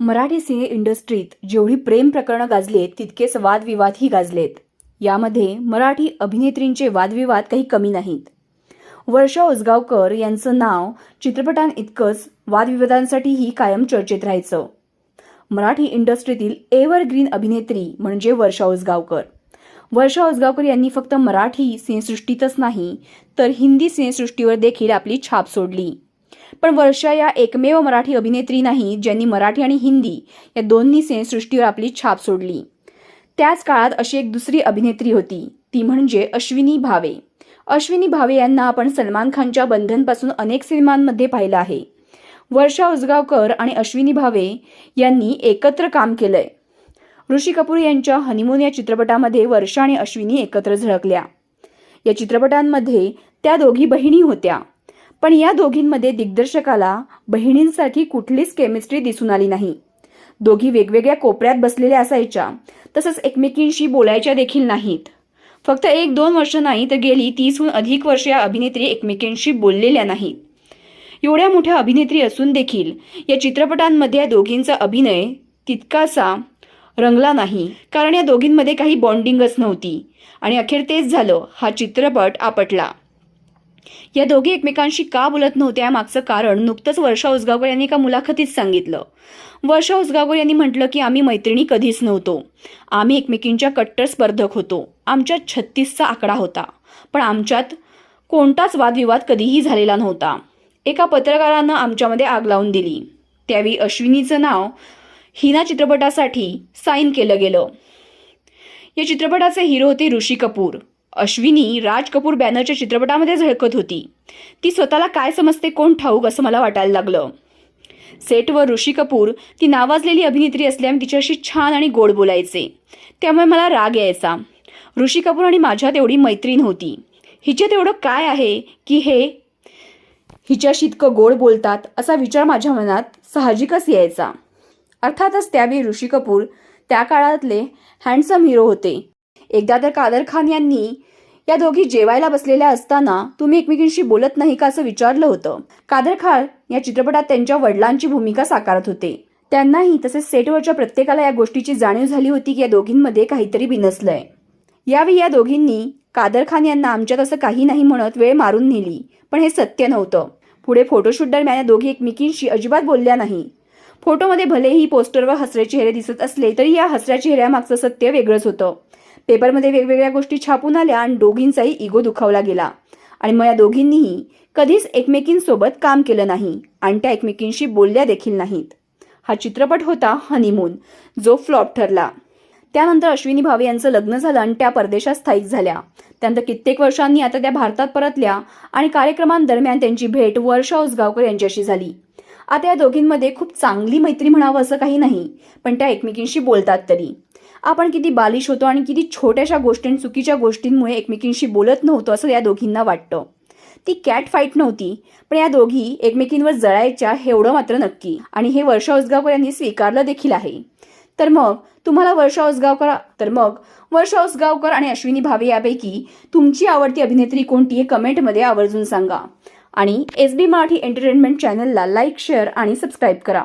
मराठी सिने इंडस्ट्रीत जेवढी प्रेम प्रकरणं गाजलीत तितकेच वादविवादही गाजलेत. यामध्ये मराठी अभिनेत्रींचे वादविवाद काही कमी नाहीत. वर्षा उसगावकर यांचं नाव चित्रपटांइतकंच वादविवादांसाठीही कायम चर्चेत राहायचं. मराठी इंडस्ट्रीतील एव्हरग्रीन अभिनेत्री म्हणजे वर्षा उसगावकर वर्षा उसगावकर यांनी फक्त मराठी सिनेसृष्टीतच नाही तर हिंदी सिनेसृष्टीवर देखील आपली छाप सोडली. पण वर्षा या एकमेव मराठी अभिनेत्री नाही ज्यांनी मराठी आणि हिंदी या दोन्ही सिनेसृष्टीवर आपली छाप सोडली. त्याच काळात अशी एक दुसरी अभिनेत्री होती ती म्हणजे अश्विनी भावे. अश्विनी भावे यांना आपण सलमान खानच्या बंधनपासून अनेक सिनेमांमध्ये पाहिलं आहे. वर्षा उसगावकर आणि अश्विनी भावे यांनी एकत्र काम केलंय. ऋषी कपूर यांच्या हनीमून या चित्रपटामध्ये वर्षा आणि अश्विनी एकत्र झळकल्या. या चित्रपटांमध्ये त्या दोघी बहिणी होत्या. पण या दोघींमध्ये दिग्दर्शकाला बहिणींसारखी कुठलीच केमिस्ट्री दिसून आली नाही. दोघी वेगवेगळ्या कोपऱ्यात बसलेल्या असायच्या तसंच एकमेकींशी बोलायच्या देखील नाहीत. फक्त एक दोन वर्ष नाही तर गेली तीसहून अधिक वर्ष या अभिनेत्री एकमेकींशी बोललेल्या नाहीत. एवढ्या मोठ्या अभिनेत्री असून देखील या चित्रपटांमध्ये या दोघींचा अभिनय तितकासा रंगला नाही. कारण या दोघींमध्ये काही बॉन्डिंगच नव्हती. आणि अखेर तेच झालं हा चित्रपट आपटला. या दोघी एकमेकांशी का बोलत नव्हत्या मागचं कारण नुकतंच वर्षा उसगावकर यांनी एका मुलाखतीत सांगितलं. वर्षा उसगावकर यांनी म्हटलं की आम्ही मैत्रिणी कधीच नव्हतो. आम्ही एकमेकींच्या कट्टर स्पर्धक होतो. आमच्यात छत्तीसचा आकडा होता. पण आमच्यात कोणताच वादविवाद कधीही झालेला नव्हता. एका पत्रकारानं आमच्यामध्ये आग लावून दिली. त्यावेळी अश्विनीचं नाव हिना चित्रपटासाठी साईन केलं गेलं. या चित्रपटाचे हिरो होते ऋषी कपूर. अश्विनी राज कपूर बॅनरच्या चित्रपटामध्ये झळकत होती. ती स्वतःला काय समजते कोण ठाऊक असं मला वाटायला लागलं. सेटवर ऋषी कपूर ती नावाजलेली अभिनेत्री असल्यामुळे तिच्याशी छान आणि गोड बोलायचे. त्यामुळे मला राग यायचा. ऋषी कपूर आणि माझ्यात एवढी मैत्री नव्हती हिच्यात एवढं काय आहे की हे हिच्याशी इतकं गोड बोलतात असा विचार माझ्या मनात साहजिकच यायचा. अर्थातच त्यावेळी ऋषी कपूर त्या काळातले हँडसम हिरो होते. एकदा तर कादर खान यांनी या दोघी जेवायला बसलेल्या असताना तुम्ही एकमेकींशी बोलत नाही का असं विचारलं होतं. कादर खान या चित्रपटात त्यांच्या वडिलांची भूमिका साकारत होते. त्यांनाही तसेच सेटवरच्या प्रत्येकाला या गोष्टीची जाणीव झाली होती की या दोघींमध्ये काहीतरी बिनसलंय. यावेळी या दोघींनी कादर खान यांना आमच्यात असं काही नाही म्हणत वेळ मारून नेली पण हे सत्य नव्हतं. पुढे फोटोशूट दरम्यान या दोघी एकमेकींशी अजिबात बोलल्या नाही. फोटोमध्ये भलेही पोस्टरवर हसरे चेहरे दिसत असले तरी या हसऱ्या चेहऱ्यामागचं सत्य वेगळंच होतं. पेपरमध्ये वेगवेगळ्या गोष्टी छापून आल्या आणि दोघींचाही इगो दुखावला गेला. आणि मग या दोघींनीही कधीच एकमेकींसोबत काम केलं नाही आणि त्या एकमेकींशी बोलल्या देखील नाहीत. हा चित्रपट होता हनीमून जो फ्लॉप ठरला. त्यानंतर अश्विनी भावे यांचं लग्न झालं आणि त्या परदेशात स्थायिक झाल्या. त्यानंतर कित्येक वर्षांनी आता त्या भारतात परतल्या आणि कार्यक्रमांदरम्यान त्यांची भेट वर्षा उसगावकर यांच्याशी झाली. आता या दोघींमध्ये खूप चांगली मैत्री म्हणावं असं काही नाही पण त्या एकमेकींशी बोलतात तरी. आपण किती बालिश होतो आणि किती छोट्याशा गोष्टी चुकीच्या गोष्टींमुळे एकमेकींशी बोलत नव्हतो असं या दोघींना वाटतं. ती कॅट फाईट नव्हती पण या दोघी एकमेकींवर जळायच्या एवढं मात्र नक्की. आणि हे वर्षा उसगावकर यांनी स्वीकारलं देखील आहे. तर मग तुम्हाला वर्षा उसगावकर तर मग वर्षा उसगावकर आणि अश्विनी भावे यापैकी तुमची आवडती अभिनेत्री कोणती हे कमेंटमध्ये आवर्जून सांगा. आणि एस बी मराठी एंटरटेनमेंट चॅनलला लाईक शेअर आणि सबस्क्राईब करा.